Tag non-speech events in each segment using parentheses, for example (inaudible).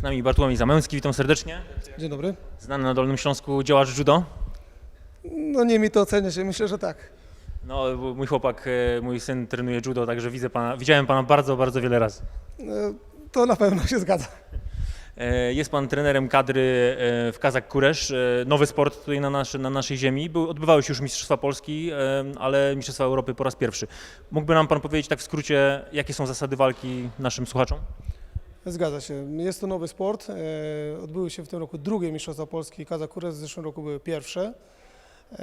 Z nami Bartłomiej Zamęski, witam serdecznie. Dzień dobry. Znany na Dolnym Śląsku działacz judo. No nie mi to oceniać, myślę, że tak. No, mój chłopak, e, mój syn trenuje judo, także widzę pana, widziałem pana bardzo, bardzo wiele razy. E, To na pewno się zgadza. E, Jest pan trenerem kadry w Kazak Kuresz, nowy sport tutaj na, naszy, na naszej ziemi. Był, odbywały się już Mistrzostwa Polski, ale Mistrzostwa Europy po raz pierwszy. Mógłby nam pan powiedzieć tak w skrócie, jakie są zasady walki naszym słuchaczom? Zgadza się. Jest to nowy sport. E, Odbyły się w tym roku drugie Mistrzostwa Polski Kazakures, w zeszłym roku były pierwsze. E,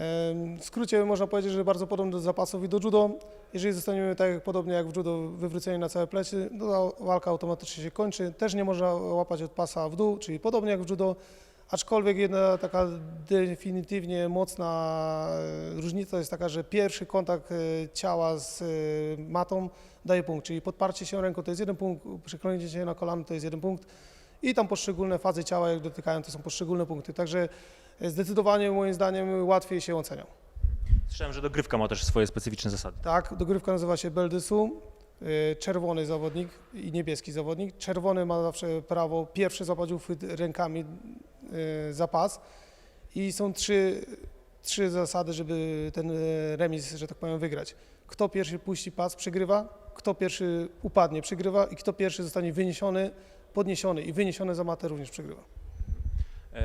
W skrócie można powiedzieć, że bardzo podobne do zapasów i do judo. Jeżeli zostaniemy tak podobnie jak w judo wywróceni na całe plecy, to walka automatycznie się kończy. Też nie można łapać od pasa w dół, czyli podobnie jak w judo. Aczkolwiek jedna taka definitywnie mocna e, różnica jest taka, że pierwszy kontakt e, ciała z e, matą daje punkt, czyli podparcie się ręką to jest jeden punkt, przyklonięcie się na kolano to jest jeden punkt i tam poszczególne fazy ciała jak dotykają to są poszczególne punkty. Także zdecydowanie moim zdaniem łatwiej się ocenią. Słyszałem, że dogrywka ma też swoje specyficzne zasady. Tak, dogrywka nazywa się Beldysu. Czerwony zawodnik i niebieski zawodnik. Czerwony ma zawsze prawo pierwszy uchwyt rękami e, za pas i są trzy, trzy zasady, żeby ten e, remis, że tak powiem, wygrać. Kto pierwszy puści pas, przegrywa, kto pierwszy upadnie, przegrywa i kto pierwszy zostanie wyniesiony, podniesiony i wyniesiony za matę również przegrywa. E,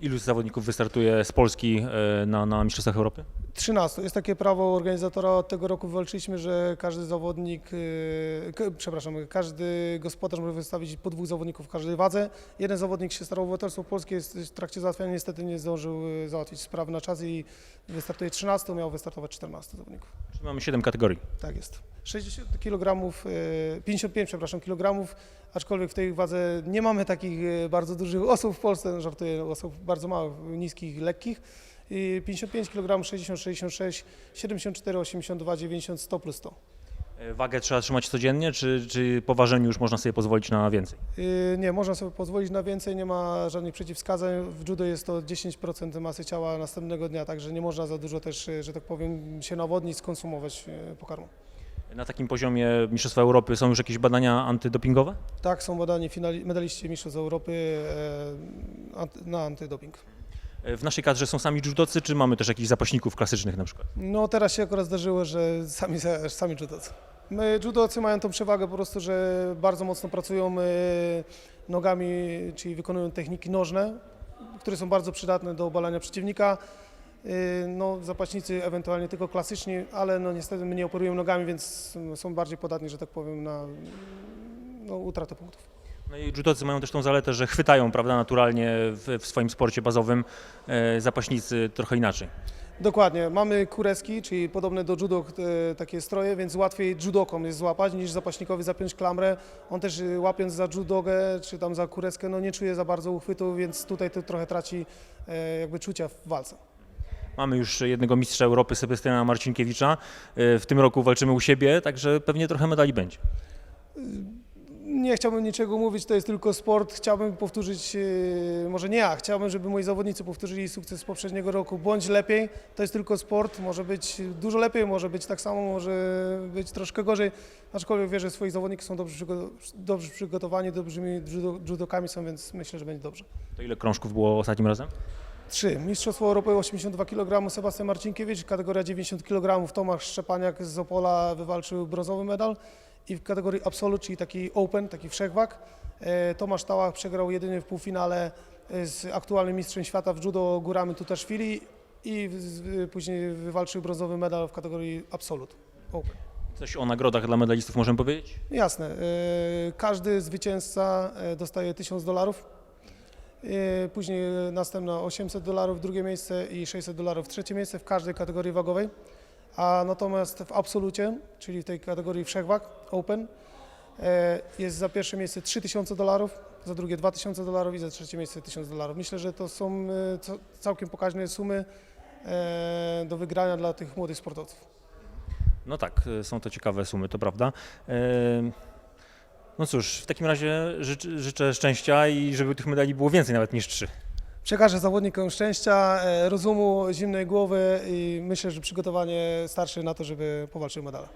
Ilu zawodników wystartuje z Polski e, na, na Mistrzostwach Europy? 13. Jest takie prawo organizatora. Od tego roku wywalczyliśmy, że każdy zawodnik, yy, k- przepraszam, każdy gospodarz może wystawić po dwóch zawodników w każdej wadze. Jeden zawodnik się starał o obywatelstwo polskie, jest w trakcie załatwiania, niestety nie zdążył załatwić sprawy na czas i wystartuje 13, miał wystartować 14 zawodników. Czyli mamy 7 kategorii. Tak jest. 60 kg, yy, 55 przepraszam, kilogramów, aczkolwiek w tej wadze nie mamy takich yy, bardzo dużych (laughs) osób w Polsce, no żartuję, osób bardzo małych, niskich, lekkich. I 55 kg, 60, 66, 74, 82, 90, 100 plus 100. E, Wagę trzeba trzymać codziennie, czy, czy po ważeniu już można sobie pozwolić na więcej? Yy, Nie, można sobie pozwolić na więcej, nie ma żadnych przeciwwskazań. W judo jest to 10% masy ciała następnego dnia, także nie można za dużo też, że tak powiem, się nawodnić, skonsumować pokarmu. Na takim poziomie Mistrzostwa Europy są już jakieś badania antydopingowe? Tak, są badani medaliści Mistrzostw Europy e, na antydoping. W naszej kadrze są sami judocy, czy mamy też jakichś zapaśników klasycznych na przykład? No teraz się akurat zdarzyło, że sami, sami judocy. My, judocy mają tą przewagę po prostu, że bardzo mocno pracują e, nogami, czyli wykonują techniki nożne, które są bardzo przydatne do obalania przeciwnika. E, No, zapaśnicy ewentualnie tylko klasyczni, ale no niestety my nie operujemy nogami, więc są bardziej podatni, że tak powiem, na no, utratę punktów. No i judocy mają też tą zaletę, że chwytają prawda, naturalnie w, w swoim sporcie bazowym e, zapaśnicy trochę inaczej. Dokładnie. Mamy kureski, czyli podobne do judo e, takie stroje, więc łatwiej judokom jest złapać niż zapaśnikowi zapiąć klamrę. On też e, łapiąc za judogę czy tam za kureskę, no nie czuje za bardzo uchwytu, więc tutaj to trochę traci e, jakby czucia w walce. Mamy już jednego mistrza Europy, Sebastiana Marcinkiewicza. E, W tym roku walczymy u siebie, także pewnie trochę medali będzie. Nie chciałbym niczego mówić, to jest tylko sport. Chciałbym powtórzyć, e, może nie ja, chciałbym, żeby moi zawodnicy powtórzyli sukces z poprzedniego roku, bądź lepiej. To jest tylko sport, może być dużo lepiej, może być tak samo, może być troszkę gorzej. Aczkolwiek wierzę, że swoich zawodników są dobrze, dobrze przygotowani, dobrymi judo, judokami są, więc myślę, że będzie dobrze. To ile krążków było ostatnim razem? Trzy. Mistrzostwo Europy 82 kg Sebastian Marcinkiewicz, kategoria 90 kg Tomasz Szczepaniak z Opola wywalczył brązowy medal i w kategorii Absolute, czyli taki Open, taki wszechwag, e, Tomasz Tałach przegrał jedynie w półfinale e, z aktualnym mistrzem świata w judo Góramy Tutaszwili i później wywalczył brązowy medal w kategorii Absolute. Open. Coś o nagrodach dla medalistów możemy powiedzieć? Jasne. e, Każdy zwycięzca dostaje 1000 dolarów. E, Później następna 800 dolarów drugie miejsce i 600 dolarów trzecie miejsce w każdej kategorii wagowej. A natomiast w absolucie, czyli w tej kategorii wszechwag Open, e, jest za pierwsze miejsce 3000 dolarów, za drugie 2000 dolarów i za trzecie miejsce 1000 dolarów. Myślę, że to są co- całkiem pokaźne sumy do wygrania dla tych młodych sportowców. No tak, są to ciekawe sumy, to prawda. No cóż, w takim razie życz, życzę szczęścia i żeby tych medali było więcej nawet niż trzy. Przekażę zawodnikom szczęścia, e, rozumu, zimnej głowy i myślę, że przygotowanie starsze na to, żeby powalczył medale.